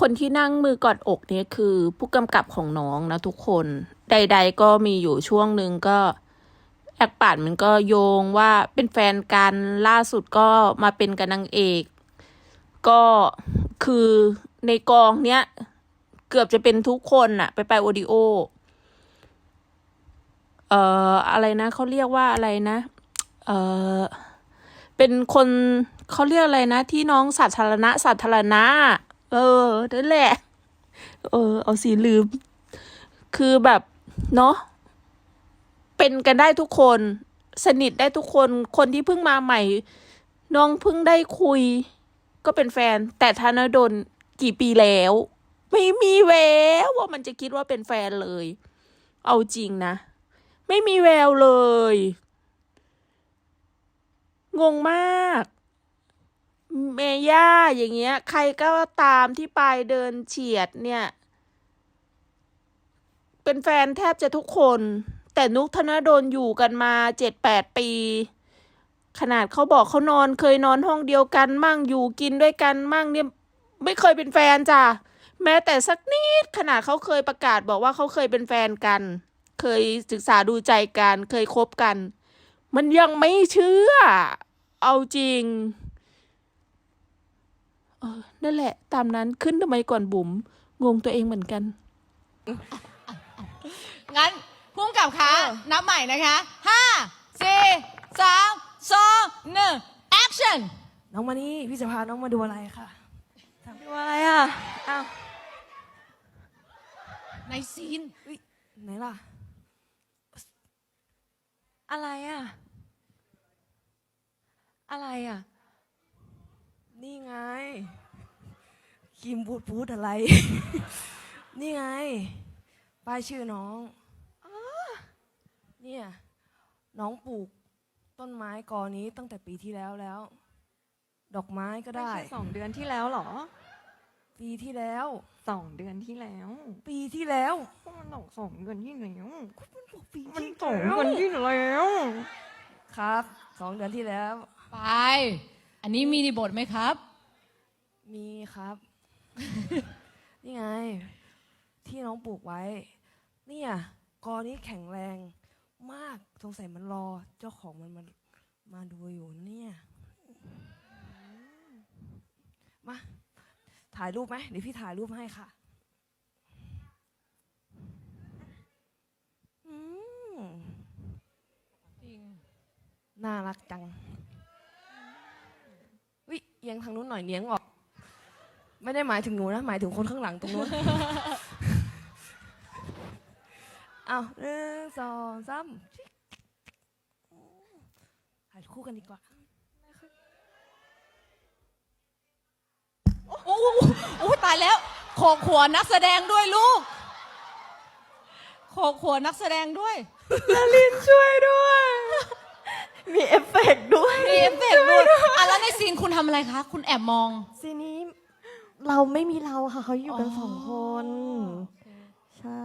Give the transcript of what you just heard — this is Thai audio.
คนที่นั่งมือกอดอกเนี่ยคือผู้กำกับของน้องนะทุกคนใด ๆ ก็มีอยู่ช่วงหนึ่งก็แอกป่านมันก็โยงว่าเป็นแฟนกันล่าสุดก็มาเป็นกับนางเอก ก็คือในกองเนี้ย เกือบจะเป็นทุกคนอะไปไปโอดิโอ เอ่ออะไรนะเขาเรียกว่าอะไรนะ เอ่อเป็นคนเขาเรียกอะไรนะ ที่น้องสาธารณะสาธารณะ เออนั่นแหละ เออ เอาสีลืม คือแบบเนาะเป็นกันได้ทุกคน สนิทได้ทุกคน คนที่เพิ่งมาใหม่ น้องเพิ่งได้คุย ก็เป็นแฟน แต่ธนดลกี่ปีแล้ว ไม่มีแววว่ามันจะคิดว่าเป็นแฟนเลย เอาจริงนะ ไม่มีแววเลย งงมาก เมย่าอย่างเงี้ย ใครก็ตามที่ปายเดินเฉียดเนี่ย เป็นแฟนแทบจะทุกคน แต่นุกธนดลอยู่กันมาเจ็ดแปดปี ขนาดเขาบอกเขานอนเคยนอนห้องเดียวกันมั่งอยู่กินด้วยกันมั่งเนี่ยไม่เคยเป็นแฟนจ้ะแม้แต่สักนิดขนาดเขาเคยประกาศบอกว่าเขาเคยเป็นแฟนกัน เคยศึกษาดูใจกัน เคยคบกัน มันยังไม่เชื่อ เอาจริง เออนั่นแหละ ตามนั้นขึ้นทำไมก่อนบุ๋มงงตัวเองเหมือนกัน งั้นพุ่มกับคะนับใหม่นะคะห้าสี่สามสองหนึ่ง action น้องมานี่พี่จะพาน้องมาดูอะไรค่ะดูอะไรอะอ้าวในซีนอุ๊ยไหนล่ะ อะไรอะ อะไรอะ นี่ไงครีมบูดบูดอะไร นี่ไง ป้ายชื่อน้องเนี่ยน้องปลูกต้นไม้กอนี้ตั้งแต่ปีที่แล้วแล้ว ดอกไม้ก็ไม่ได้ใช่สองเดือนที่แล้วเหรอ ปีที่แล้ว สองเดือนที่แล้วปีที่แล้วก็มันบอกสองเดือนที่แล้วปีมันที่สองแล้วเดือนที่แล้ว ครับสองเดือนที่แล้ว ไป อันนี้มีในบทไหมครับ มีครับ นี่ไง ที่น้องปลูกไว้ เนี่ยกอนี้แข็งแรงมาก สงสัยมันรอ เจ้าของมันมามาดูอยู่เนี่ย มา ถ่ายรูปไหมเดี๋ยวพี่ถ่ายรูปให้ค่ะอืมจริงน่ารักจังวิ เอียงทางนู้นหน่อยเนียงออก ไม่ได้หมายถึงหนูนะหมายถึงคนข้างหลังตรงนู้นเอาหนึ่งสองสามถ่ายคู่กันดีกว่าโอ้โหโอ้โหตายแล้วโขกหัวนักแสดงด้วยลูกโขกหัวนักแสดงด้วยลินช่วยด้วย มีเอฟเฟกต์ด้วยมีเอฟเฟกต์ด้วยอะแล้วในซีนคุณทำอะไรคะ คุณแอบมอง ซีนี้ เราไม่มีเราค่ะเขาอยู่กันสองคน ใช่